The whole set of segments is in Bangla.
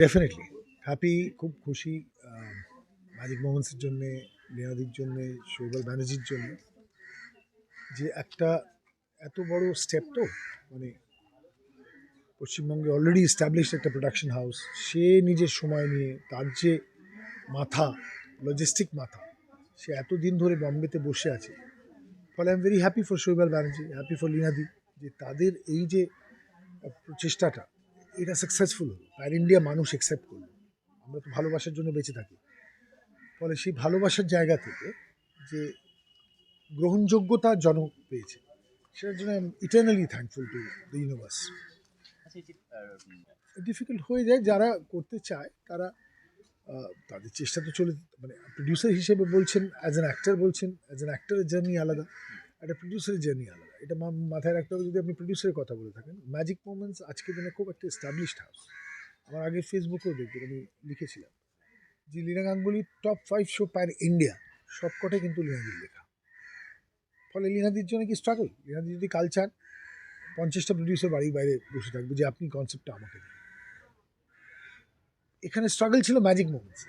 ডেফিনেটলি হ্যাপি খুব খুশি ম্যাজিক মোমেন্টসের জন্যে লিয়াদির জন্যে, শৈবাল ব্যানার্জির জন্য যে একটা এত বড় স্টেপ তো মানে পশ্চিমবঙ্গে অলরেডি এস্টাবলিশড একটা প্রোডাকশন হাউস সে নিজের সময় নিয়ে, তার যে মাথা লজিস্টিক মাথা, সে এতদিন ধরে বম্বেতে বসে আছে। ফলে I am very happy for Saibal Banerjee happy for লিনাদি যে তাদের এই যে প্রচেষ্টাটা এটা সাকসেসফুল হলো আর ইন্ডিয়া মানুষ অ্যাকসেপ্ট করল। আমরা তো ভালোবাসার জন্য বেঁচে থাকি। ফলে সেই ভালোবাসার জায়গা থেকে যে গ্রহণযোগ্যতা জনক পেয়েছে সেটার জন্য eternally thankful to the universe difficult হয়ে যায় যারা করতে চায় তারা তাদের চেষ্টা তো চলে মানে প্রডিউসার হিসেবে বলছেন অ্যাজ অ্যান অ্যাক্টর বলছেন অ্যাজ অ্যান অ্যাক্টরের জার্নি আলাদা। একটা প্রডিউসারের জার্নি আলাদা। এটা মাথায় রাখতে হবে যদি আপনি প্রডিউসারের কথা বলে থাকেন। ম্যাজিক মোমেন্টস আজকের দিনে খুব একটা এস্টাবলিশড হাউস আমার আগে ফেসবুকেও দেখবেন, আমি লিখেছিলাম যে Leena গাঙ্গুলির top five show pan India সবকটাই কিন্তু লীনাদির লেখা। ফলে লীনাদির জন্য কি স্ট্রাগল লীনাদি যদি কাল চান, পঞ্চাশটা প্রডিউসার বাড়ির বাইরে বসে থাকবে যে আপনি কনসেপ্টটা আমাকে দিন। এখানে স্ট্রাগল ছিল ম্যাজিক মোমেন্টস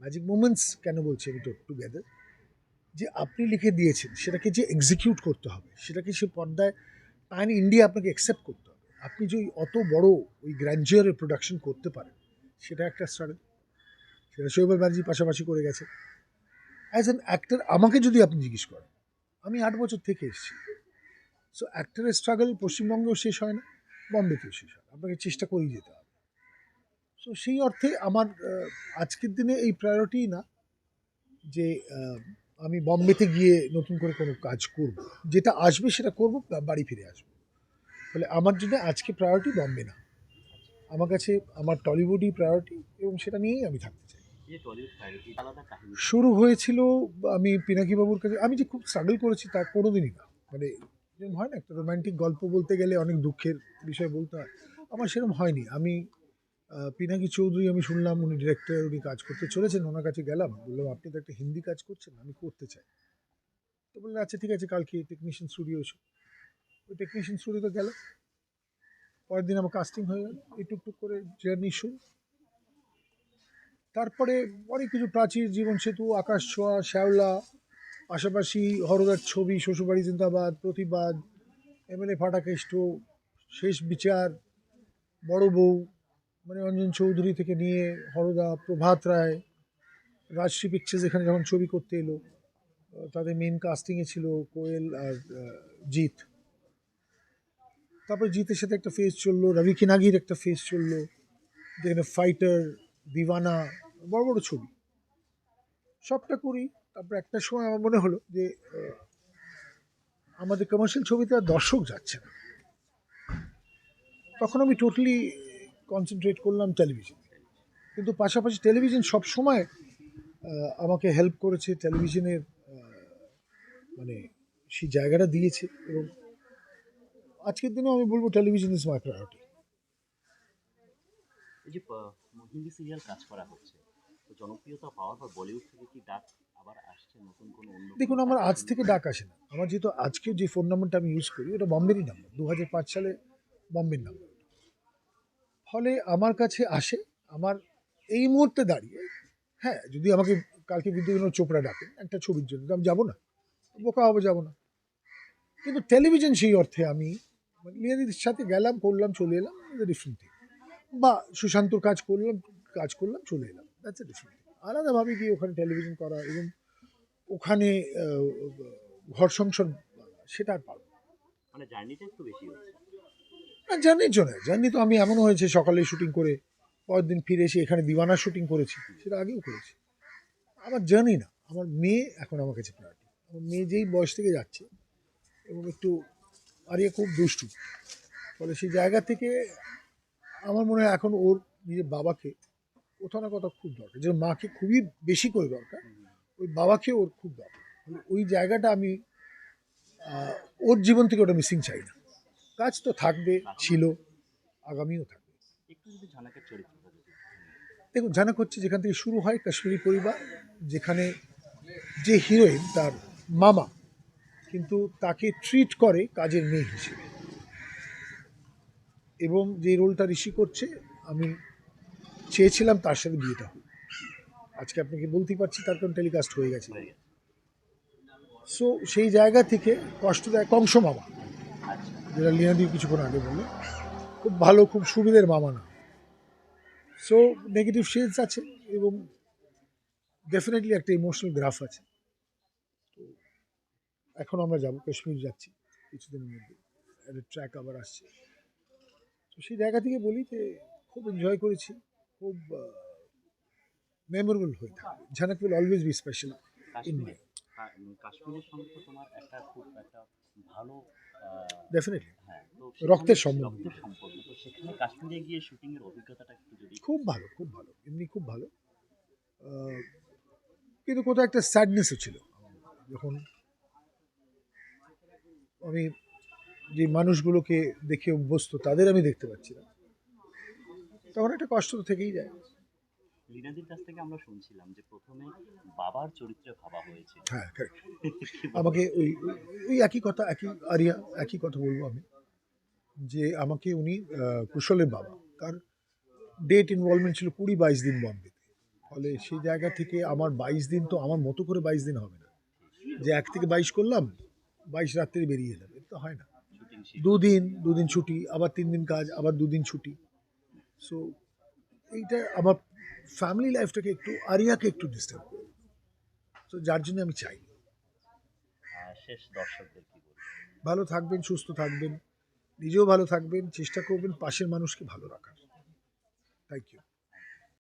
ম্যাজিক মোমেন্টস কেন বলছি আমি তো টুগেদার যে আপনি লিখে দিয়েছেন, সেটাকে যে এক্সিকিউট করতে হবে, সেটাকে সে পর্দায় প্যান ইন্ডিয়া আপনাকে অ্যাকসেপ্ট করতে হবে। আপনি যে অত বড় ওই গ্র্যান্ডিয়ারের প্রোডাকশন করতে পারেন, সেটা একটা স্ট্রাগল সেটা শৈবাল ব্যানার্জি পাশাপাশি করে গেছে। অ্যাজ অ্যান অ্যাক্টর আমাকে যদি আপনি জিজ্ঞেস করেন, আমি আট বছর থেকে এসেছি। সো অ্যাক্টরের স্ট্রাগল পশ্চিমবঙ্গেও শেষ হয় না, বম্বেতেও শেষ হয় আপনাকে চেষ্টা করেই যেতে হবে। সো সেই অর্থে আমার আজকের দিনে এই প্রায়োরিটি না যে আমি বম্বেতে গিয়ে নতুন করে কোনো কাজ করব। যেটা আসবে সেটা করব বাড়ি ফিরে আসব। ফলে আমার জন্য আজকে প্রায়োরিটি বম্বে না। আমার কাছে আমার টলিউডই প্রায়োরিটি এবং সেটা নিয়েই আমি থাকতে চাই। শুরু হয়েছিল আমি পিনাকি বাবুর কাছে আমি যে খুব স্ট্রাগল করেছি তা কোনোদিনই না। মানে যেরকম হয় না একটা রোম্যান্টিক গল্প বলতে গেলে অনেক দুঃখের বিষয় বলতে হয়। আমার সেরকম হয়নি। আমি পিনাকি চৌধুরী আমি শুনলাম, উনি ডিরেক্টর উনি কাজ করতে চলেছেন, ওনার কাছে গেলাম। বললাম, আপনি তো একটা হিন্দি কাজ করছেন, আমি করতে চাই। তো বললেন আচ্ছা ঠিক আছে, কালকে টেকনিশিয়ান স্টুডিও এসো। ওই টেকনিশিয়ান স্টুডিওতে গেল পরের দিন আমার কাস্টিং হয়ে গেল। এই টুকটুক করে জার্নি শুরু। তারপরে অনেক কিছু, প্রাচীর জীবন সেতু, আকাশ ছোঁয়া, শ্যাওলা, পাশাপাশি হরদার ছবি, শ্বশুরবাড়ি জিন্দাবাদ, প্রতিবাদ এমএলএ ফাটাকেষ্ট, শেষ বিচার, বড় বউ মানে চৌধুরী থেকে নিয়ে হরদা, প্রভাত রায়, রাজশ্রী পিকচার্স এখানে যখন ছবি করতে এলো তাদের মেন কাস্টিংয়ে ছিল কোয়েল আর জিৎ। তারপরে জিতের সাথে একটা ফেস চলল, রবি কিনাগির একটা ফেস চলল, যেখানে ফাইটার দিওয়ানা, বড় বড় ছবি। সবটা করি, তারপর একটা সময় আমার মনে হলো যে আমাদের কমার্শিয়াল ছবিতে আর দর্শক যাচ্ছে না। তখন আমি টোটালি কনসেন্ট্রেট করলাম টেলিভিশন কিন্তু পাশাপাশি টেলিভিশন সব সময় আমাকে হেল্প করেছে টেলিভিশনের মানে সেই জায়গাটা দিয়েছে এবং আজকের দিনে আমি বলব টেলিভিশন ইজ মাই প্রায়োরিটি এই যে হিন্দি সিরিয়াল কাজ করা হচ্ছে তো জনপ্রিয়তা পাওয়ার পর বলিউড থেকে কি ডাক আবার আসছে নতুন কোনো অন্য দেখুন আমার আজ থেকে ডাক আসে না। আমার যেহেতু আজকে যে ফোন নাম্বারটা আমি ইউজ করি ওটা বম্বেরই নাম্বার দু হাজার পাঁচ সালে বম্বের নাম্বার ফলে আমার কাছে আসে, আমার এই মুহূর্তে দাঁড়িয়ে হ্যাঁ যদি আমাকে কালকে বিদ্যুৎ চোপড়া ডাকেন, একটা ছবির জন্য আমি যাব না, বোকা হব, যাব না। কিন্তু টেলিভিশন সেই অর্থে আমি মানে লিয়াদির সাথে গেলাম, করলাম, চলে এলাম ডিফারেন্ট বা সুশান্তর কাজ করলাম কাজ করলাম, চলে এলাম দ্যাটস এ ডিফারেন্ট আলাদাভাবে গিয়ে ওখানে টেলিভিশন করা এবং ওখানে ঘর সংসার, সেটা আর পারব। মানে জার্নিটা একটু বেশি হচ্ছে না জার্নির জন্য জার্নি তো আমি এমনও হয়েছে, সকালে শুটিং করে, পরের দিন ফিরে এসে এখানে দিওয়ানা শুটিং করেছি, সেটা আগেও করেছি। আমার জার্নি না, আমার মেয়ে এখন আমার কাছে প্রায়োরিটি আমার মেয়ে যেই বয়স থেকে যাচ্ছে, এবং একটু আরিয়া খুব দুষ্টু, ফলে সেই জায়গা থেকে আমার মনে হয় এখন ওর নিজের বাবাকে কোথাও না কোথাও খুব দরকার। যে মাকে খুবই বেশি করে দরকার, ওই বাবাকে ওর খুব দরকার। ওই জায়গাটা আমি ওর জীবন থেকে ওটা মিসিং চাই না। কাজ তো থাকবে ছিল আগামীও থাকবে। দেখুন ঝানাক হচ্ছে যেখান থেকে শুরু হয় কাশ্মীরি পরিবার যেখানে যে হিরোইন তার মামা কিন্তু তাকে ট্রিট করে কাজের মেয়ে হিসেবে। এবং যে রোলটা ঋষি করছে আমি চেয়েছিলাম তার সাথে বিয়েটা হোক। আজকে আপনাকে বলতেই পারছি তার কারণ টেলিকাস্ট হয়ে গেছে। হয়ে গেছে। সো সেই জায়গা থেকে কষ্ট দেয় কংস মামা। আচ্ছা। যেটা লীনাদির কিছুক্ষণ আগে বলল খুব ভালো খুব সুবিধের মামা না। সো নেগেটিভ শেডস আছে এবং ডেফিনেটলি একটা ইমোশনাল গ্রাফ আছে। তো এখন আমরা যাব কাশ্মীর যাচ্ছি কিছুদিনের মধ্যে। একটা ট্র্যাক আবার আসছে। তো সেই জায়গা থেকে বলি যে খুব এনজয় করেছি খুব মেমোরেবল হয়ে থাকবে। Jhanak will always be special in my কাশ্মীরের সঙ্গে তোমার একটা খুব একটা ভালো ডেফিনেটলি হ্যাঁ রক্তের। সম্পর্ক তো সেখানে কাশ্মীরে গিয়ে শুটিং এর অভিজ্ঞতাটা একটু যদি খুব ভালো খুব ভালো এমনি খুব ভালো। কিন্তু কোথাও একটা স্যাডনেসও ছিল। যখন আমি যে মানুষগুলোকে দেখে অভ্যস্ত তাদের আমি দেখতে পাচ্ছি না তখন একটা কষ্ট তো থেকেই যায়। লীনাদির কাছ থেকে আমরা শুনছিলাম যে প্রথমে বাবার চরিত্রে ভাবা হয়েছে। হ্যাঁ। আমাকে ওই ওই- একই কথা একই আরিয়া একই কথা বলব আমি যে আমাকে উনি কুশলের বাবা তার ডেট ইনভলভমেন্ট ছিল কুড়ি বাইশ দিন বম্বেতে। ফলে সেই জায়গা থেকে আমার বাইশ দিন তো আমার মতো করে বাইশ দিন হবে না। যে এক থেকে বাইশ করলাম বাইশ রাত্রে বেরিয়ে এলাম এটা তো হয় না। দুদিন দুদিন ছুটি আবার তিন দিন কাজ আবার দুদিন ছুটি। সো এইটা আমার ফ্যামিলি লাইফটাকে একটু আরিয়াকে একটু ডিস্টার্ব করে। তো যার জন্য আমি চাই শেষ দর্শকদের ভালো থাকবেন সুস্থ থাকবেন। নিজেও ভালো থাকবেন চেষ্টা করবেন পাশের মানুষকে ভালো রাখার। Thank you